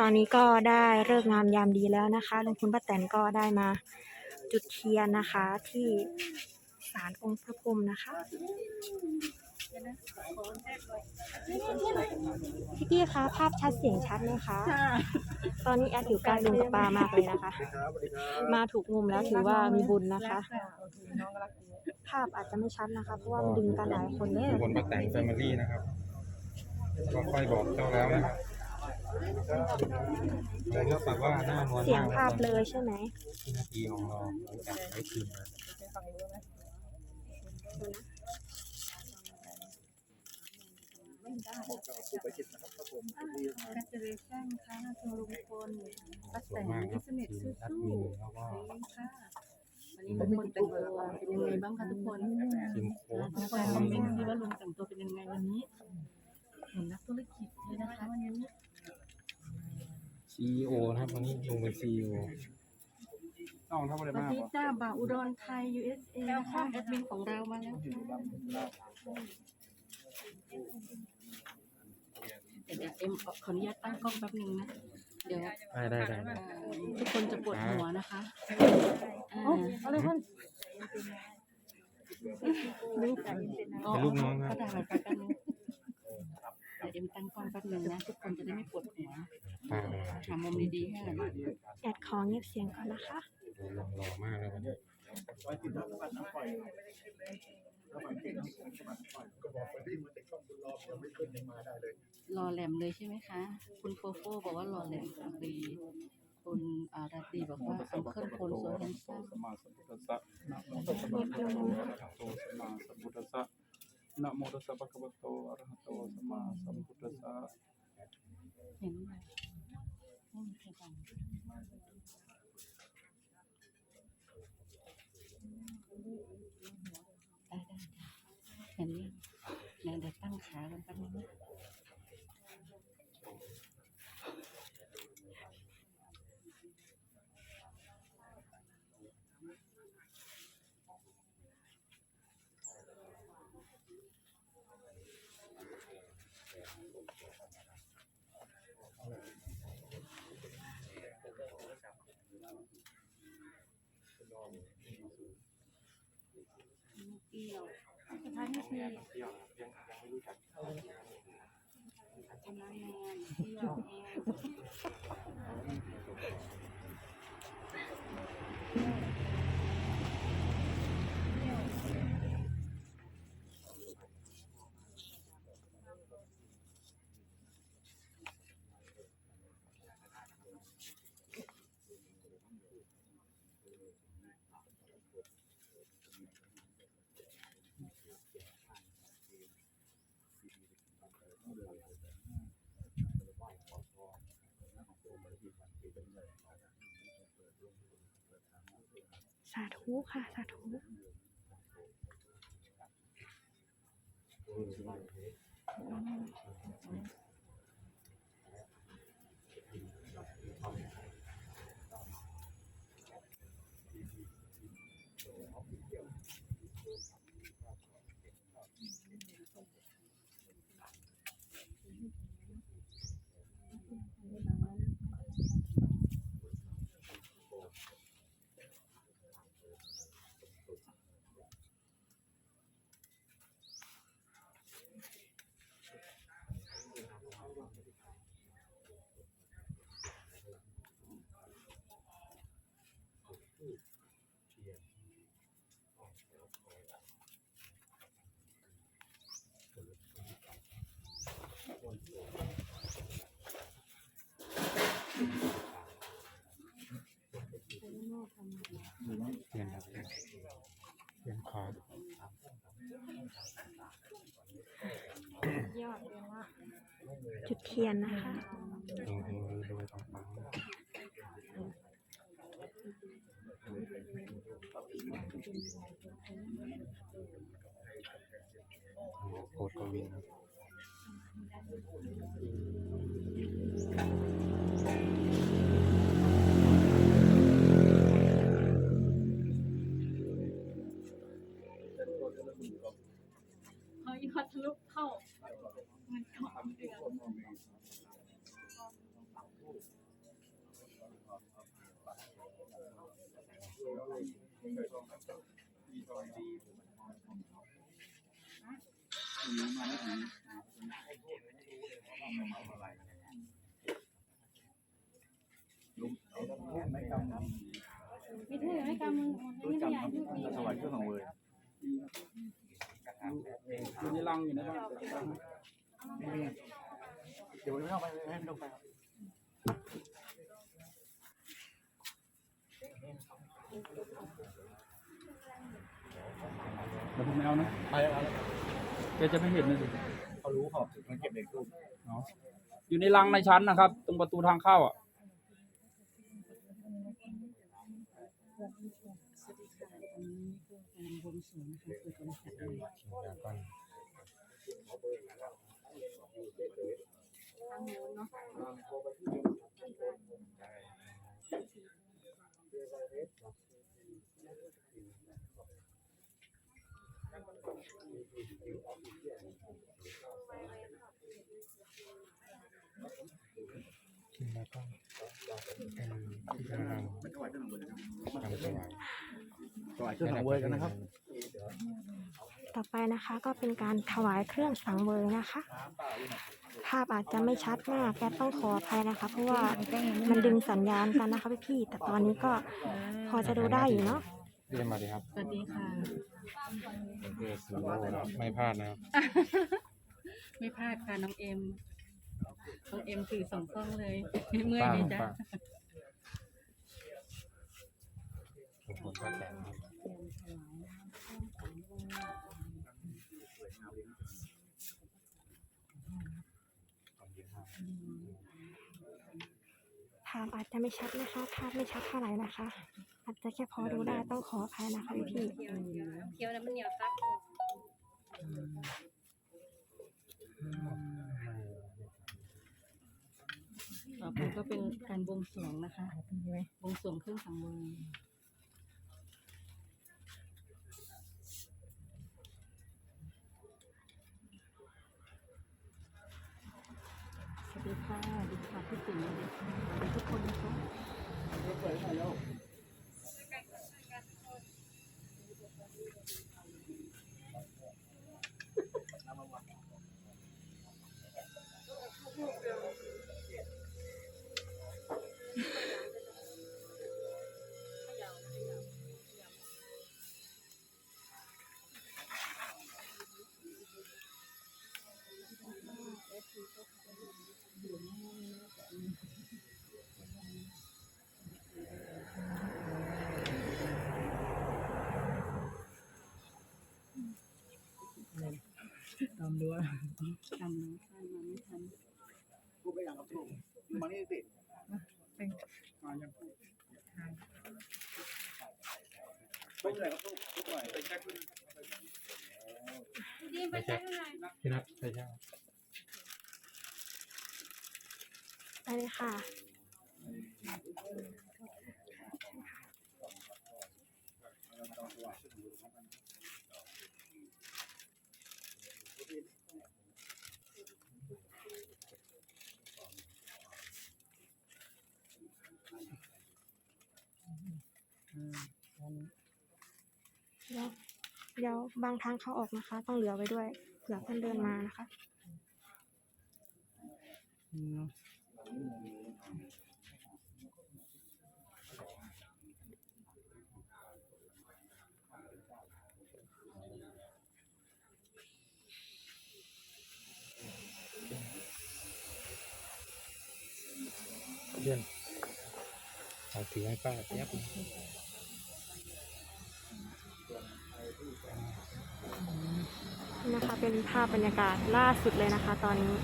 ตอนนี้ก็ได้เลิกษ์งามยามดีแล้วนะคะลุงคุณป้าแตนก็ได้มาจุดเทียนนะคะ ที่ศาลองค์พระพรหมนะคะพี่กี้คะภาพชัดเสียงชัดไหมคะตอนนี้แอดอยู่ใกล้ลุงกับป้ามากเลยนะคะ มาถูกมุมแล้วถือว่ามีบุญนะคะ ภาพอาจจะไม่ชัดนะคะ เพราะว่ามันดึงกันหลายคนเนี่ยคนป้าแตงแฟมิลี่นะครับก็ค่อยบอกเจ้าแล้วนะครับ แล้วรู้สึกว่าหน้านวลเสียงมากภาพเลยใช่ไหมที่นาทีของเราหลังจากได้คืนมา Congratulations ค่ะคุณลุงพลป้าสแตวยนมากคที่รับสนิททีมสู้แอดๆมินแล้วก็ค่ะวันนี้ลุงพลแต่งตัวเป็นยังไงบ้างคะทุกคนทีมโค้ชทุกคนคอมเมนต์ดีว่าลุงแต่งตัวเป็นยังไงวันนี้เหมือนนักธุรกิจเลยนะคะวันนี้ ซีโอนะครับวันนี้ลุงเป็นซีโอต้องทำอะไรสวัสมากดีวะจ้าบ่าวอุดรไทย USA นะคะแอดมินของเรามาแล้วค่ะเดี๋ยวเอ็มขออนุญาตตั้งกล้องแป๊บนึงนะ เดี๋ยวได้ได้ได้ได้เอ่อทุกคนจะปวดหัวนะคะอ่าอะไรท่านเป็นลูกน้องคก็รับได้ไปกันนึงเดี๋ยวเอ็มตั้งกล้องแป๊บนึงนะ ทุกคนจะได้ไม่ปวดหัวป้า หามุมดีๆให้หน่อยแอดขอเงียบเสียงก่อนนะคะหล่อหล่อมากเลยวันนี้รอแหลมเลยใช่ไหมคะ คุณโฟโฟบอกว่ารอแหลมค่ะปีคุณอาราตรีบอกว่าอังเคิลพลโซเฮนซัมสมมาสัมพุทธัสสะนะโมตัสสะภะคะวะโตอะระหะโตสัมมาสัมพุทธัสสะนะโมตัสสะภะคะวะโตอะระหะโตสัมมาสัมพุทธัสสะเห็นไหม ไม่มีใครฟังได้ได้ได้เห็นยังเดี๋ยวเดี๋ยวตั้งขาลงแป๊บนึงนะ เกี่ยวสถานที่ที่ทำงานนเที่ยวเอง สาธุค่ะ สาธุเป เทียนนะคะโคตรวิน ไม่เท่ไม่กำมึงไม่ใหญ่ถวายเครื่องของเวยอยู่ในรังอยู่ในบ้านเดี๋ยวไม่ต้องไปไม่ต้องไปเดี๋ยวผมไม่เอานะไปแล้ว กจะไม่เห็นนะสิเขารู้ขอบมันเก็บเด็กลูกอยู่ในรังในชั้นนะครับ ตรงประตูทางเข้าอะสวัสดีค่ะอันนี้ก็การบวงสรวงนะคะคือบริษัทเลยทางโน้นเนาะ แล้วก็เป็นที่กำลังถวายเครื่องของเวยนะครับทำถวายถวายเครื่องของเวยกันนะครับ ต่อไปนะคะก็เป็นการถวายเครื่องสังเวยนะคะ ภาพอาจจะไม่ชัดมากแกต้องขออภัยนะคะ เพราะว่ามันดึงสัญญาณกันนะคะพี่ๆแต่ตอนนี้ก็พอจะดูได้อยู่เนาะ พี่จะมาดีครับสวัสดีค่ะเพื่อสโลว์ไม่พลาดนะครับไม่พลาดค่ะน้องเอ็ม น้องเอ็มถือสองกล้องเลยเมื่อยไหมจ๊ะทุกคนก็แต่งนะครับภาพอาจจะไม่ชัดนะคะ ภาพไม่ชัดเท่าไหร่นะคะอาจจะแค่พอดูได้ต้องขออภัยนะคะพี่เคี้ยวแล้วมันเหนียวซักต่อไปก็เป็นการบวงสรวงนะคะบวงสรวงเครื่องสังเวยสวัสดีค่ะสวัสดีค่ะพี่ติ๋มสวัสดีค่ะสวัสดีทุกคนนะคะ ตา มด้วยทำน้ำข้างมาไม่ทันลูกไปยังครับลูกมานี่สิมายังลูกเลยครับลูกลูกหน่อยไม่ใช่พี่นัทไม่ใช่ไปเลยค่ะ เดี๋ยวบางทางเขาออกนะคะ ต้องเหลือไว้ด้วยเผื่อเพื่อนเดินมานะคะเพื่อนเอาถือให้ป้าเทียบนี่ นะคะเป็นภาพบรรยากาศล่าสุดเลยนะคะ ตอนนี้